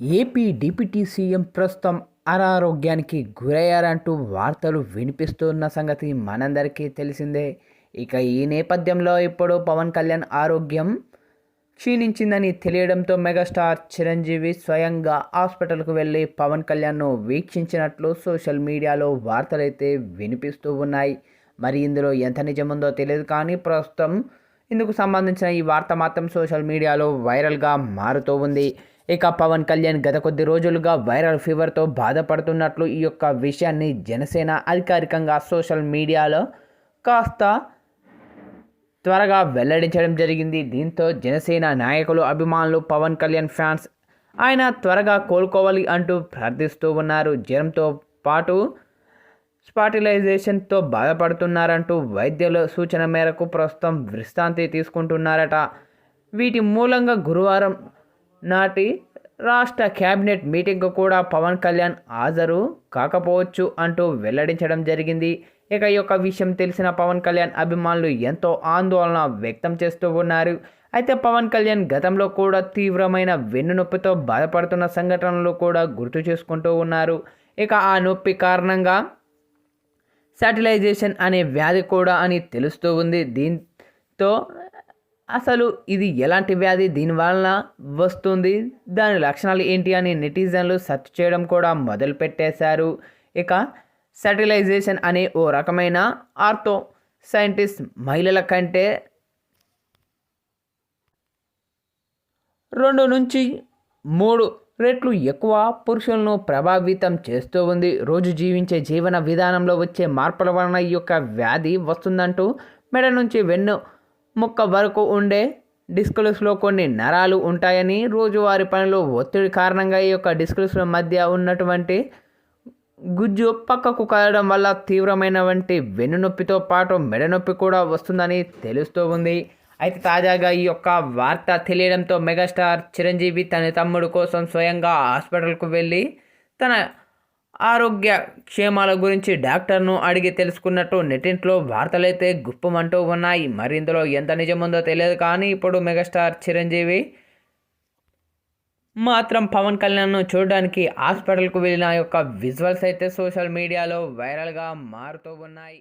AP deputy CM ప్రస్తుతం అనారోగ్యానికి గురయ్యారంటూ వార్తలు వినిపిస్తున్న సంగతి మనందరికీ తెలిసిందే. ఇక ఈ నేపథ్యంలో ఇప్పుడు పవన్ కళ్యాణ్ ఆరోగ్యం క్షీణించిందని తెలియడంతో మెగాస్టార్ చిరంజీవి స్వయంగా హాస్పిటల్కు వెళ్ళి పవన్ కళ్యాణ్ను వీక్షించినట్లు సోషల్ మీడియాలో వార్తలైతే వినిపిస్తూ ఉన్నాయి. మరి ఇందులో ఎంత నిజముందో తెలియదు కానీ ప్రస్తుతం ఇందుకు సంబంధించిన ఈ వార్త మాత్రం సోషల్ మీడియాలో వైరల్గా మారుతూ ఉంది. ఇక పవన్ కళ్యాణ్ గత కొద్ది రోజులుగా వైరల్ ఫీవర్తో బాధపడుతున్నట్లు ఈ యొక్క విషయాన్ని జనసేన అధికారికంగా సోషల్ మీడియాలో కాస్త త్వరగా వెల్లడించడం జరిగింది. దీంతో జనసేన నాయకులు అభిమానులు పవన్ కళ్యాణ్ ఫ్యాన్స్ ఆయన త్వరగా కోలుకోవాలి అంటూ ప్రార్థిస్తూ ఉన్నారు. జ్వరంతో పాటు స్పాటిలైజేషన్తో బాధపడుతున్నారంటూ వైద్యుల సూచన మేరకు ప్రస్తుతం విశ్రాంతి తీసుకుంటున్నారట. వీటి మూలంగా గురువారం నాటి రాష్ట్ర కేబినెట్ మీటింగ్కు కూడా పవన్ కళ్యాణ్ హాజరు కాకపోవచ్చు అంటూ వెల్లడించడం జరిగింది. ఇక ఈ యొక్క విషయం తెలిసిన పవన్ కళ్యాణ్ అభిమానులు ఎంతో ఆందోళన వ్యక్తం చేస్తూ ఉన్నారు. అయితే పవన్ కళ్యాణ్ గతంలో కూడా తీవ్రమైన వెన్నునొప్పితో బాధపడుతున్న సంఘటనలు కూడా గుర్తు చేసుకుంటూ ఉన్నారు. ఇక ఆ నొప్పి కారణంగా శాటిలైజేషన్ అనే వ్యాధి కూడా అని తెలుస్తూ ఉంది. దీంతో అసలు ఇది ఎలాంటి వ్యాధి? దీనివలన వస్తుంది. దాని లక్షణాలు ఏంటి అని నెటిజన్లు సెర్చ్ చేయడం కూడా మొదలుపెట్టేశారు. ఇక సెటిలైజేషన్ అనే ఓ రకమైన ఆర్థో సైంటిస్ట్ మహిళల కంటే రెండు నుంచి మూడు రెట్లు ఎక్కువ పురుషులను ప్రభావితం చేస్తూ ఉంది. రోజు జీవించే జీవన విధానంలో వచ్చే మార్పుల వలన ఈ యొక్క వ్యాధి వస్తుందంటూ మెడ నుంచి వెన్ను ముక్క వరకు ఉండే డిస్కులస్లో కొన్ని నరాలు ఉంటాయని రోజువారి పనిలో ఒత్తిడి కారణంగా ఈ యొక్క డిస్కులస్ల మధ్య ఉన్నటువంటి గుజ్జు పక్కకు కదడం వల్ల తీవ్రమైన వంటి వెన్నునొప్పితో పాటు మెడనొప్పి కూడా వస్తుందని తెలుస్తూ ఉంది. అయితే తాజాగా ఈ యొక్క వార్త తెలియడంతో మెగాస్టార్ చిరంజీవి తన తమ్ముడు కోసం స్వయంగా హాస్పిటల్కు వెళ్ళి తన ఆరోగ్య క్షేమాల గురించి డాక్టర్ను అడిగి తెలుసుకున్నట్టు నెటింట్లో వార్తలైతే గుప్పమంటూ ఉన్నాయి. మరి ఇందులో ఎంత నిజముందో తెలియదు కానీ ఇప్పుడు మెగాస్టార్ చిరంజీవి మాత్రం పవన్ కళ్యాణ్ను చూడడానికి హాస్పిటల్కు వెళ్ళిన యొక్క విజువల్స్ అయితే సోషల్ మీడియాలో వైరల్గా మారుతూ ఉన్నాయి.